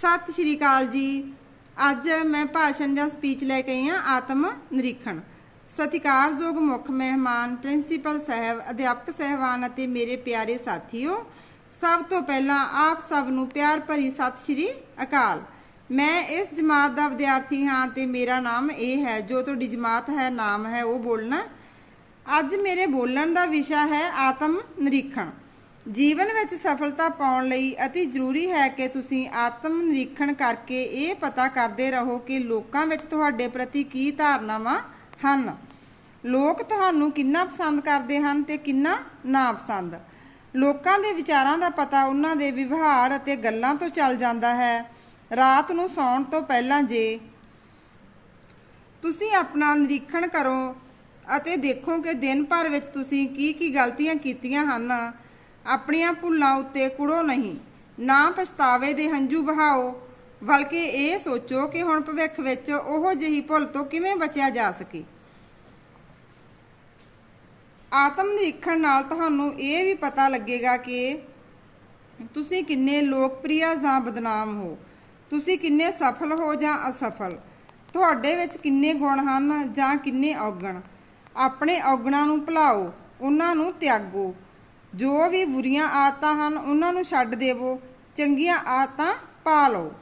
ਸਤਿ ਸ਼੍ਰੀ ਅਕਾਲ ਜੀ। ਅੱਜ ਮੈਂ ਭਾਸ਼ਣ ਜਾਂ ਸਪੀਚ ਲੈ ਕੇ ਆਈ ਹਾਂ ਆਤਮ ਨਿਰੀਖਣ। ਸਤਿਕਾਰਯੋਗ ਮੁੱਖ ਮਹਿਮਾਨ ਪ੍ਰਿੰਸੀਪਲ ਸਾਹਿਬ, ਅਧਿਆਪਕ ਸਹਿਬਾਨ ਅਤੇ ਮੇਰੇ ਪਿਆਰੇ ਸਾਥੀਓ, ਸਭ ਤੋਂ ਪਹਿਲਾਂ ਆਪ ਸਭ ਨੂੰ ਪਿਆਰ ਭਰੀ ਸਤਿ ਸ਼੍ਰੀ ਅਕਾਲ। ਮੈਂ ਇਸ ਜਮਾਤ ਦਾ ਵਿਦਿਆਰਥੀ ਹਾਂ ਤੇ ਮੇਰਾ ਨਾਮ ਇਹ ਹੈ, ਜੋ ਤੁਹਾਡੀ ਜਮਾਤ ਹੈ, ਨਾਮ ਹੈ, ਉਹ ਬੋਲਣਾ। ਅੱਜ ਮੇਰੇ ਬੋਲਣ ਦਾ ਵਿਸ਼ਾ ਹੈ ਆਤਮ ਨਿਰੀਖਣ। ਜੀਵਨ ਵਿੱਚ ਸਫਲਤਾ ਪਾਉਣ ਲਈ ਅਤੀ ਜ਼ਰੂਰੀ ਹੈ ਕਿ ਤੁਸੀਂ ਆਤਮ ਨਿਰੀਖਣ ਕਰਕੇ ਇਹ ਪਤਾ ਕਰਦੇ ਰਹੋ ਕਿ ਲੋਕਾਂ ਵਿੱਚ ਤੁਹਾਡੇ ਪ੍ਰਤੀ ਕੀ ਧਾਰਨਾਵਾਂ ਹਨ। ਲੋਕ ਤੁਹਾਨੂੰ ਕਿੰਨਾ ਪਸੰਦ ਕਰਦੇ ਹਨ ਤੇ ਕਿੰਨਾ ਨਾ ਪਸੰਦ। ਲੋਕਾਂ ਦੇ ਵਿਚਾਰਾਂ ਦਾ ਪਤਾ ਉਹਨਾਂ ਦੇ ਵਿਵਹਾਰ ਅਤੇ ਗੱਲਾਂ ਤੋਂ ਚੱਲ ਜਾਂਦਾ ਹੈ। ਰਾਤ ਨੂੰ ਸੌਣ ਤੋਂ ਪਹਿਲਾਂ ਜੇ ਤੁਸੀਂ ਆਪਣਾ ਨਿਰੀਖਣ ਕਰੋ ਅਤੇ ਦੇਖੋ ਕਿ ਦਿਨ ਭਰ ਵਿੱਚ ਤੁਸੀਂ ਕੀ ਕੀ ਗਲਤੀਆਂ ਕੀਤੀਆਂ ਹਨ ਆਪਣੀਆਂ ਭੁੱਲਾਂ ਉੱਤੇ ਕੁੜੋ ਨਹੀਂ। ਨਾ ਪਛਤਾਵੇ ਦੇ ਹੰਝੂ ਬਹਾਓ ਬਲਕਿ ਇਹ ਸੋਚੋ ਕਿ ਹੁਣ ਭਵਿੱਖ ਵਿੱਚ ਉਹੋ ਜਿਹੀ ਭੁੱਲ ਤੋਂ ਕਿਵੇਂ ਬਚਿਆ ਜਾ ਸਕੇ। ਆਤਮ ਨਿਰੀਖਣ ਨਾਲ ਤੁਹਾਨੂੰ ਇਹ ਵੀ ਪਤਾ ਲੱਗੇਗਾ ਕਿ ਤੁਸੀਂ ਕਿੰਨੇ ਲੋਕਪ੍ਰਿਯ ਜਾਂ ਬਦਨਾਮ ਹੋ, ਤੁਸੀਂ ਕਿੰਨੇ ਸਫਲ ਹੋ ਜਾਂ ਅਸਫਲ, ਤੁਹਾਡੇ ਵਿੱਚ ਕਿੰਨੇ ਗੁਣ ਹਨ ਜਾਂ ਕਿੰਨੇ ਔਗਣ। ਆਪਣੇ ਔਗਣਾਂ ਨੂੰ ਭੁਲਾਓ, ਉਹਨਾਂ ਨੂੰ ਤਿਆਗੋ। ਜੋ ਵੀ ਬੁਰੀਆਂ ਆਦਤਾਂ ਹਨ, ਉਹਨਾਂ ਨੂੰ ਛੱਡ ਦੇਵੋ, ਚੰਗੀਆਂ ਆਦਤਾਂ ਪਾ ਲਓ।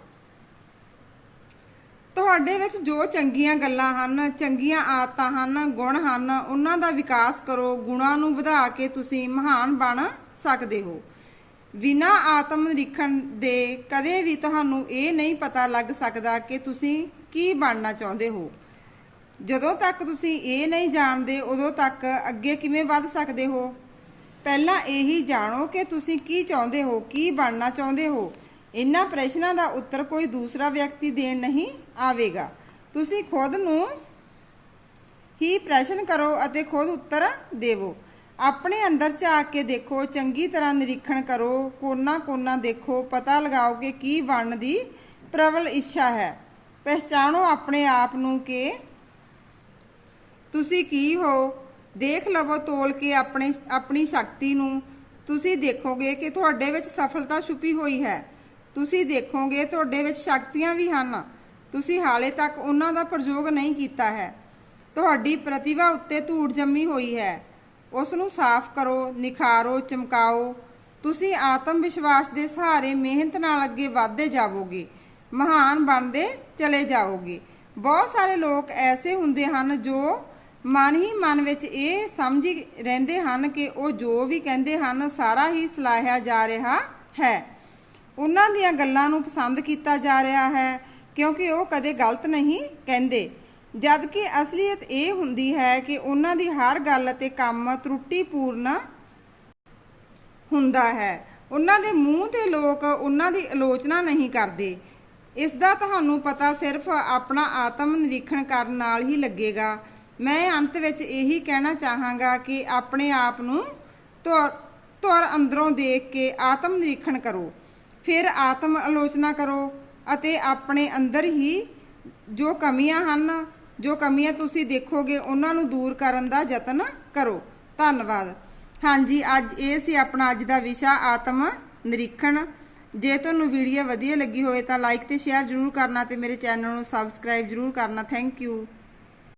ਤੁਹਾਡੇ ਵਿੱਚ ਜੋ ਚੰਗੀਆਂ ਗੱਲਾਂ ਹਨ, ਚੰਗੀਆਂ ਆਦਤਾਂ ਹਨ, ਗੁਣ ਹਨ, ਉਹਨਾਂ ਦਾ ਵਿਕਾਸ ਕਰੋ, ਗੁਣਾਂ ਨੂੰ ਵਧਾ ਕੇ ਤੁਸੀਂ ਮਹਾਨ ਬਣ ਸਕਦੇ ਹੋ। ਬਿਨਾ ਆਤਮ ਨਿਰੀਖਣ ਦੇ ਕਦੇ ਵੀ ਤੁਹਾਨੂੰ ਇਹ ਨਹੀਂ ਪਤਾ ਲੱਗ ਸਕਦਾ ਕਿ ਤੁਸੀਂ ਕੀ ਬਣਨਾ ਚਾਹੁੰਦੇ ਹੋ। ਜਦੋਂ ਤੱਕ ਤੁਸੀਂ ਇਹ ਨਹੀਂ ਜਾਣਦੇ, ਉਦੋਂ ਤੱਕ ਅੱਗੇ ਕਿਵੇਂ ਵੱਧ ਸਕਦੇ ਹੋ? ਪਹਿਲਾਂ ਇਹੀ ਜਾਣੋ ਕਿ ਤੁਸੀਂ ਕੀ ਚਾਹੁੰਦੇ ਹੋ, ਕੀ ਬਣਨਾ ਚਾਹੁੰਦੇ ਹੋ। ਇਹਨਾਂ ਪ੍ਰਸ਼ਨਾਂ ਦਾ ਉੱਤਰ ਕੋਈ ਦੂਸਰਾ ਵਿਅਕਤੀ ਦੇਣ ਨਹੀਂ ਆਵੇਗਾ। ਤੁਸੀਂ ਖੁਦ ਨੂੰ ਹੀ ਪ੍ਰਸ਼ਨ ਕਰੋ ਅਤੇ ਖੁਦ ਉੱਤਰ ਦੇਵੋ। ਆਪਣੇ ਅੰਦਰ ਝਾਕ ਕੇ ਦੇਖੋ, ਚੰਗੀ ਤਰ੍ਹਾਂ ਨਿਰੀਖਣ ਕਰੋ ਕੋਨਾ ਕੋਨਾ ਦੇਖੋ, ਪਤਾ ਲਗਾਓ ਕਿ ਕੀ ਬਣਨ ਦੀ ਪ੍ਰਬਲ ਇੱਛਾ ਹੈ। ਪਛਾਣੋ ਆਪਣੇ ਆਪ ਨੂੰ ਕਿ ਤੁਸੀਂ ਕੀ ਹੋ। ਦੇਖ ਲਵੋ ਤੋਲ ਕੇ ਆਪਣੇ, ਆਪਣੀ ਸ਼ਕਤੀ ਨੂੰ। ਤੁਸੀਂ ਦੇਖੋਗੇ ਕਿ ਤੁਹਾਡੇ ਵਿੱਚ ਸਫਲਤਾ ਛੁਪੀ ਹੋਈ ਹੈ। ਤੁਸੀਂ ਦੇਖੋਗੇ ਤੁਹਾਡੇ ਵਿੱਚ ਸ਼ਕਤੀਆਂ ਵੀ ਹਨ। ਤੁਸੀਂ ਹਾਲੇ ਤੱਕ ਉਹਨਾਂ ਦਾ ਪ੍ਰਯੋਗ ਨਹੀਂ ਕੀਤਾ ਹੈ। ਤੁਹਾਡੀ ਪ੍ਰਤਿਭਾ ਉੱਤੇ ਧੂੜ ਜੰਮੀ ਹੋਈ ਹੈ। ਉਸ ਨੂੰ ਸਾਫ਼ ਕਰੋ, ਨਿਖਾਰੋ, ਚਮਕਾਓ। ਤੁਸੀਂ ਆਤਮ ਵਿਸ਼ਵਾਸ ਦੇ ਸਹਾਰੇ ਮਿਹਨਤ ਨਾਲ ਅੱਗੇ ਵਧਦੇ ਜਾਵੋਗੇ। ਮਹਾਨ ਬਣਦੇ ਚਲੇ ਜਾਵੋਗੇ। ਬਹੁਤ ਸਾਰੇ ਲੋਕ ਐਸੇ ਹੁੰਦੇ ਹਨ ਜੋ ਮਨ ਹੀ ਮਨ ਵਿੱਚ ਇਹ ਸਮਝ ਰਹਿੰਦੇ ਹਨ ਕਿ ਉਹ ਜੋ ਵੀ ਕਹਿੰਦੇ ਹਨ, ਸਾਰਾ ਹੀ ਸਲਾਹਿਆ ਜਾ ਰਿਹਾ ਹੈ। ਉਹਨਾਂ ਦੀਆਂ ਗੱਲਾਂ ਨੂੰ ਪਸੰਦ ਕੀਤਾ ਜਾ ਰਿਹਾ ਹੈ, ਕਿਉਂਕਿ ਉਹ ਕਦੇ ਗਲਤ ਨਹੀਂ ਕਹਿੰਦੇ। ਜਦ ਕਿ ਅਸਲੀਅਤ ਇਹ ਹੁੰਦੀ ਹੈ ਕਿ ਉਹਨਾਂ ਦੀ ਹਰ ਗੱਲ ਅਤੇ ਕੰਮ ਤਰੁੱਟੀਪੂਰਨ ਹੁੰਦਾ ਹੈ। ਉਹਨਾਂ ਦੇ ਮੂੰਹ ਤੇ ਲੋਕ ਉਹਨਾਂ ਦੀ ਆਲੋਚਨਾ ਨਹੀਂ ਕਰਦੇ। ਇਸ ਦਾ ਤੁਹਾਨੂੰ ਪਤਾ ਸਿਰਫ ਆਪਣਾ ਆਤਮ ਨਿਰੀਖਣ ਕਰਨ ਨਾਲ ਹੀ ਲੱਗੇਗਾ। ਮੈਂ ਅੰਤ ਵਿੱਚ ਇਹੀ ਕਹਿਣਾ ਚਾਹਾਂਗਾ ਕਿ ਆਪਣੇ ਆਪ ਨੂੰ ਤੁਰ ਤੁਰ ਅੰਦਰੋਂ ਦੇਖ ਕੇ ਆਤਮ ਨਿਰੀਖਣ ਕਰੋ। ਫਿਰ ਆਤਮ ਆਲੋਚਨਾ ਕਰੋ ਅਤੇ ਆਪਣੇ ਅੰਦਰ ਹੀ ਜੋ ਕਮੀਆਂ ਹਨ, ਜੋ ਕਮੀਆਂ ਤੁਸੀਂ ਦੇਖੋਗੇ, ਉਹਨਾਂ ਨੂੰ ਦੂਰ ਕਰਨ ਦਾ ਯਤਨ ਕਰੋ। ਧੰਨਵਾਦ। ਹਾਂਜੀ, ਅੱਜ ਇਹ ਸੀ ਆਪਣਾ ਅੱਜ ਦਾ ਵਿਸ਼ਾ, ਆਤਮ ਨਿਰੀਖਣ। ਜੇ ਤੁਹਾਨੂੰ ਵੀਡੀਓ ਵਧੀਆ ਲੱਗੀ ਹੋਵੇ ਤਾਂ ਲਾਈਕ ਤੇ ਸ਼ੇਅਰ ਜ਼ਰੂਰ ਕਰਨਾ ਤੇ ਮੇਰੇ ਚੈਨਲ ਨੂੰ ਸਬਸਕ੍ਰਾਈਬ ਜ਼ਰੂਰ ਕਰਨਾ। Thank you